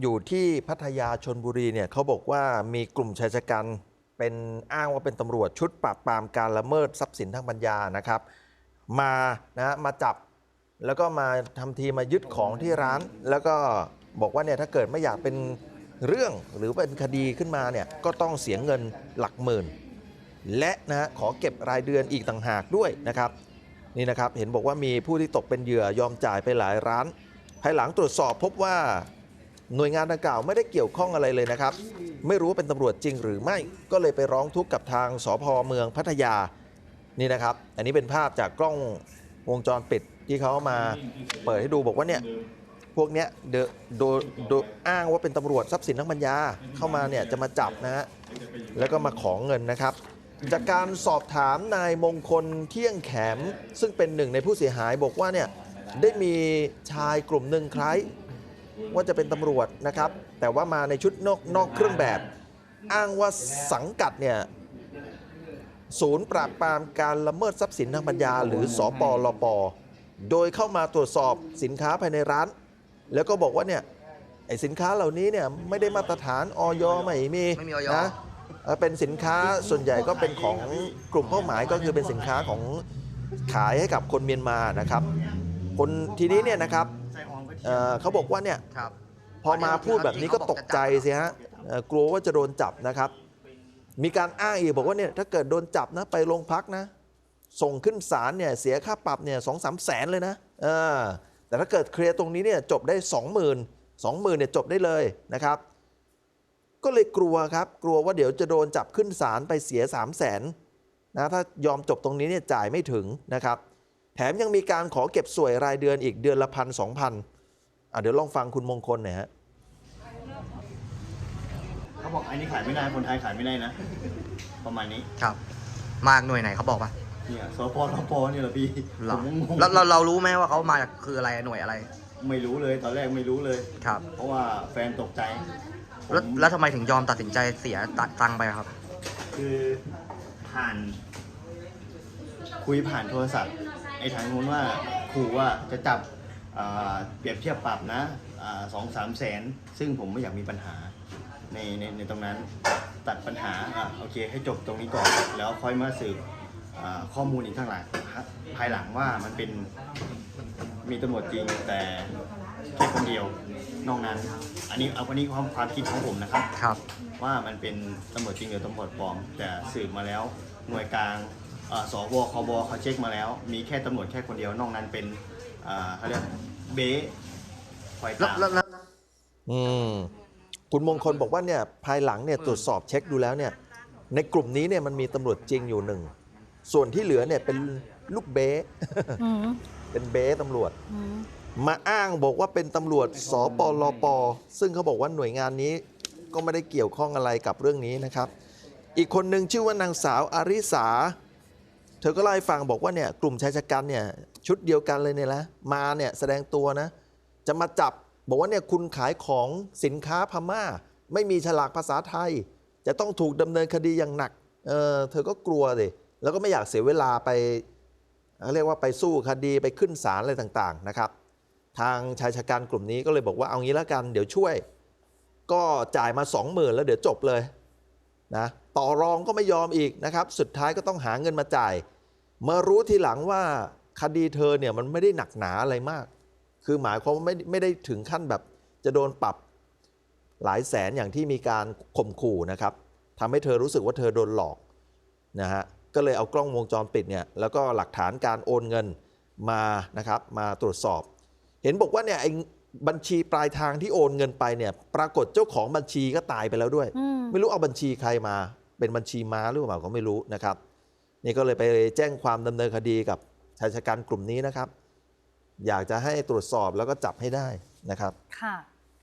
อยู่ที่พัทยาชนบุรีเนี่ยเขาบอกว่ามีกลุ่มชายชะกันเป็นอ้างว่าเป็นตำรวจชุดปราบปรามการละเมิดทรัพย์สินทางปัญญานะครับ มานะมาจับแล้วก็มาทำทีมายึดของที่ร้าน แล้วก็บอกว่าเนี่ยถ้าเกิดไม่อยากเป็นเรื่องหรือเป็นคดีขึ้นมาเนี่ยก็ต้องเสียเงินหลักหมื่น และนะฮะขอเก็บรายเดือนอีกต่างหากด้วยนะครับนี่นะครับเห็นบอกว่ามีผู้ที่ตกเป็นเหยื่อยอมจ่ายไปหลายร้าน ภายหลังตรวจสอบพบว่า หน่วยงานดังกล่าวไม่ได้เกี่ยวข้องอะไรเลยนะครับ ไม่รู้ว่าเป็นตำรวจจริงหรือไม่ก็เลยไปร้องทุกข์กับทางสพเมืองพัทยานี่นะครับ อันนี้เป็นภาพจากกล้องวงจรปิดที่เขามาเปิดให้ดูบอกว่าเนี่ยพวกเนี้ยเดอะโดโดอ้างว่าเป็นตำรวจทรัพย์สินทางปัญญาเข้ามาเนี่ยจะมาจับนะฮะแล้วก็มาขอเงินนะครับ จากการสอบถามนายมงคลเที่ยงแขม ซึ่งเป็นหนึ่งในผู้เสียหายบอกว่าเนี่ยได้มีชายกลุ่มหนึ่งคล้าย ว่าจะเป็นตำรวจนะครับ แต่ว่ามาในชุดนอกนอกเครื่องแบบ อ้างว่าสังกัดเนี่ยศูนย์ปราบปรามการละเมิดทรัพย์สินทางปัญญา หรือสอปลปโดยเข้ามาตรวจสอบสินค้าภายในร้าน แล้วก็บอกว่าเนี่ยไอสินค้าเหล่านี้เนี่ยไม่ได้มาตรฐานออยไม่มีไม่มีอยนะเอ่อเป็นสินค้าส่วนใหญ่ก็เป็นของกลุ่มเป้าหมายก็คือเป็นสินค้าของขายให้กับคนเมียนมานะครับ คนทีนี้เนี่ยนะครับ เอ่อเขาบอกว่าเนี่ยครับ พอมาพูดแบบนี้ก็ตกใจสิฮะเอ่อกลัวว่าจะโดนจับนะครับ มีการอ้างอีกบอกว่าเนี่ยถ้าเกิดโดนจับนะไปโรงพักนะ ส่งขึ้นศาลเนี่ยเสียค่าปรับเนี่ยสองสามแสนเลยนะเออแต่ถ้าเกิดเคลียร์ตรงนี้เนี่ยจบได้2 0 0 0 0 2 0 0 0 0เนี่ยจบได้เลยนะครับ ก็เลยกลัวครับ กลัวว่าเดี๋ยวจะโดนจับขึ้นศาลไปเสีย3 0 0แสนนะถ้ายอมจบตรงนี้เนี่ยจ่ายไม่ถึงนะครับ แถมยังมีการขอเก็บสวยรายเดือนอีกเดือนละพันสองพันอะ เดี๋ยวลองฟังคุณมงคลหน่อยฮะเขาบอกไอ้นี่ขายไม่ได้คนไทยขายไม่ได้นะ ประมาณนี้ครับ มาจากหน่วยไหนเขาบอกป่ะเนี่ยสพสพเนี่ยเหรอพี่เหรอผมงงแล้วเราเรารู้ไหมว่าเขามาจากคืออะไรหน่วยอะไร ไม่รู้เลยตอนแรกไม่รู้เลย ครับ เพราะว่าแฟนตกใจผมแล้วแล้วทำไมถึงยอมตัดสินใจเสียตัตังค์ไปครับ คือผ่าน คุยผ่านโทรศัพท์ไอ้ทางนู้นว่าขู่ว่าจะจับอ่า เปรียบเทียบปรับนะสองสามแสน ซึ่งผมไม่อยากมีปัญหาในในในตรงนั้นตัดปัญหาอะโอเคให้จบตรงนี้ก่อน แล้วค่อยมาสืบอ่าข้อมูลอีกข้างหลังภายหลังว่ามันเป็นมีตำรวจจริงแต่แค่คนเดียวนอกนั้น อันนี้เอาวันนี้ความความคิดของผมนะครับครับ ว่ามันเป็นตำรวจจริงหรือตำรวจปลอม แต่สืบมาแล้วหน่วยกลางเอ่อสวคบเขาเช็คมาแล้ว มีแค่ตำรวจแค่คนเดียวนอกนั้นเป็น อ่าเขาเรียกเบ๊คอยแล้วตามแล้วแล้วอืมคุณมงคลบอกว่าเนี่ยภายหลังเนี่ยตรวจสอบเช็คดูแล้วเนี่ยในกลุ่มนี้เนี่ยมันมีตำรวจจริงอยู่หนึ่ง ส่วนที่เหลือเนี่ยเป็นลูกเบ้อืมเป็นเบ้ตำรวจ อืมมาอ้างบอกว่าเป็นตำรวจสปลป ซึ่งเขาบอกว่าหน่วยงานนี้ก็ไม่ได้เกี่ยวข้องอะไรกับเรื่องนี้นะครับ อีกคนหนึ่งชื่อว่านางสาวอาริสา เธอก็เล่าให้ฟังบอกว่าเนี่ยกลุ่มชายชะกันเนี่ยชุดเดียวกันเลยเนี่ยนะมาเนี่ยแสดงตัวนะ จะมาจับบอกว่าเนี่ยคุณขายของสินค้าพม่า ไม่มีฉลากภาษาไทย จะต้องถูกดำเนินคดีอย่างหนักเออเธอก็กลัวสิแล้วก็ไม่อยากเสียเวลาไปเาเรียกว่าไปสู้คดีไปขึ้นศาลอะไรต่างๆนะครับ ทางชายชะกันกลุ่มนี้ก็เลยบอกว่าเอางี้แล้วกันเดี๋ยวช่วย ก็จ่ายมา 20,000 แล้วเดี๋ยวจบเลย นะต่อรองก็ไม่ยอมอีกนะครับ สุดท้ายก็ต้องหาเงินมาจ่าย มารู้ทีหลังว่าคดีเธอเนี่ยมันไม่ได้หนักหนาอะไรมาก คือหมายความว่าไม่ไม่ได้ถึงขั้นแบบจะโดนปรับหลายแสนอย่างที่มีการข่มขู่นะครับทำให้เธอรู้สึกว่าเธอโดนหลอกนะฮะก็เลยเอากล้องวงจรปิดเนี่ยแล้วก็หลักฐานการโอนเงินมานะครับมาตรวจสอบ เห็นบอกว่าเนี่ยไอ บัญชีปลายทางที่โอนเงินไปเนี่ย ปรากฏเจ้าของบัญชีก็ตายไปแล้วด้วยอืมไม่รู้เอาบัญชีใครมา เป็นบัญชีม้าหรือเปล่าก็ไม่รู้นะครับ นี่ก็เลยไปแจ้งความดำเนินคดีกับชายชะกันกลุ่มนี้นะครับ อยากจะให้ตรวจสอบแล้วก็จับให้ได้นะครับค่ะ